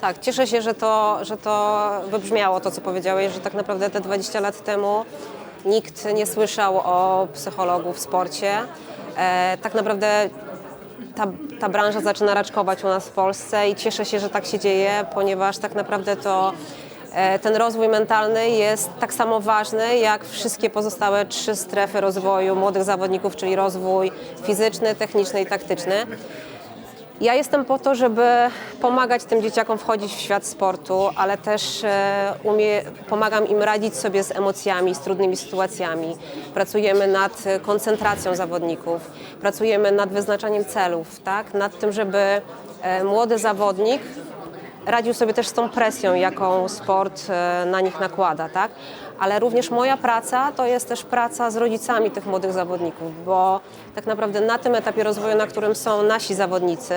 tak, cieszę się, że to, że to wybrzmiało to, co powiedziałeś, że tak naprawdę te 20 lat temu nikt nie słyszał o psychologu w sporcie. E, tak naprawdę ta, ta branża zaczyna raczkować u nas w Polsce i cieszę się, że tak się dzieje, ponieważ tak naprawdę to e, ten rozwój mentalny jest tak samo ważny jak wszystkie pozostałe trzy strefy rozwoju młodych zawodników, czyli rozwój fizyczny, techniczny i taktyczny. Ja jestem po to, żeby pomagać tym dzieciakom wchodzić w świat sportu, ale też e, umie, pomagam im radzić sobie z emocjami, z trudnymi sytuacjami. Pracujemy nad koncentracją zawodników, pracujemy nad wyznaczaniem celów, tak? nad tym, żeby e, młody zawodnik radził sobie też z tą presją, jaką sport e, na nich nakłada, tak? Ale również moja praca to jest też praca z rodzicami tych młodych zawodników, bo tak naprawdę na tym etapie rozwoju, na którym są nasi zawodnicy,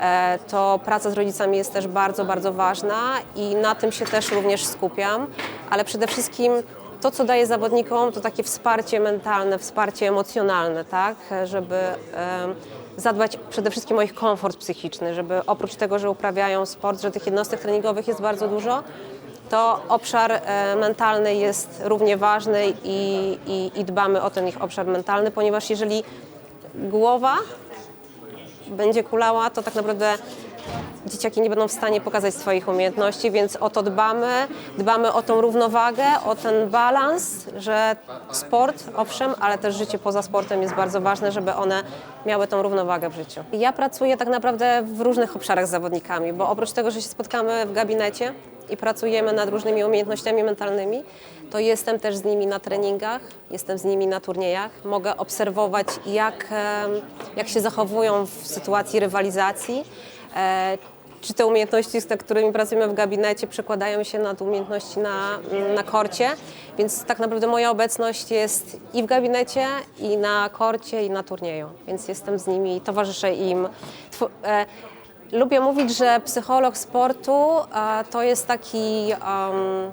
e, to praca z rodzicami jest też bardzo, bardzo ważna i na tym się też również skupiam, ale przede wszystkim to, co daję zawodnikom, to takie wsparcie mentalne, wsparcie emocjonalne, tak? Żeby zadbać przede wszystkim o ich komfort psychiczny, żeby oprócz tego, że uprawiają sport, że tych jednostek treningowych jest bardzo dużo, to obszar e, mentalny jest równie ważny i, i, i dbamy o ten ich obszar mentalny, ponieważ jeżeli głowa będzie kulała, to tak naprawdę dzieciaki nie będą w stanie pokazać swoich umiejętności, więc o to dbamy. Dbamy o tą równowagę, o ten balans, że sport, owszem, ale też życie poza sportem jest bardzo ważne, żeby one miały tą równowagę w życiu. Ja pracuję tak naprawdę w różnych obszarach z zawodnikami, bo oprócz tego, że się spotkamy w gabinecie i pracujemy nad różnymi umiejętnościami mentalnymi, to jestem też z nimi na treningach, jestem z nimi na turniejach. Mogę obserwować, jak, jak się zachowują w sytuacji rywalizacji. E, czy te umiejętności, z którymi pracujemy w gabinecie, przekładają się na umiejętności na, na korcie. Więc tak naprawdę moja obecność jest i w gabinecie, i na korcie, i na turnieju. Więc jestem z nimi, towarzyszę im. Tw- e, lubię mówić, że psycholog sportu e, to jest taki. em,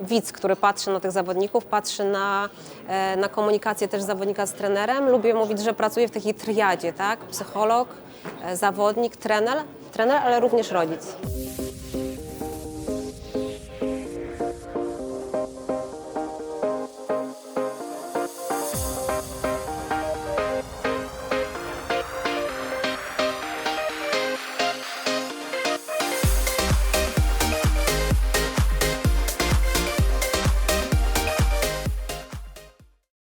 widz, który patrzy na tych zawodników, patrzy na, e, na komunikację też zawodnika z trenerem. Lubię mówić, że pracuję w takiej triadzie, tak? Psycholog, e, zawodnik, trener, trener, ale również rodzic.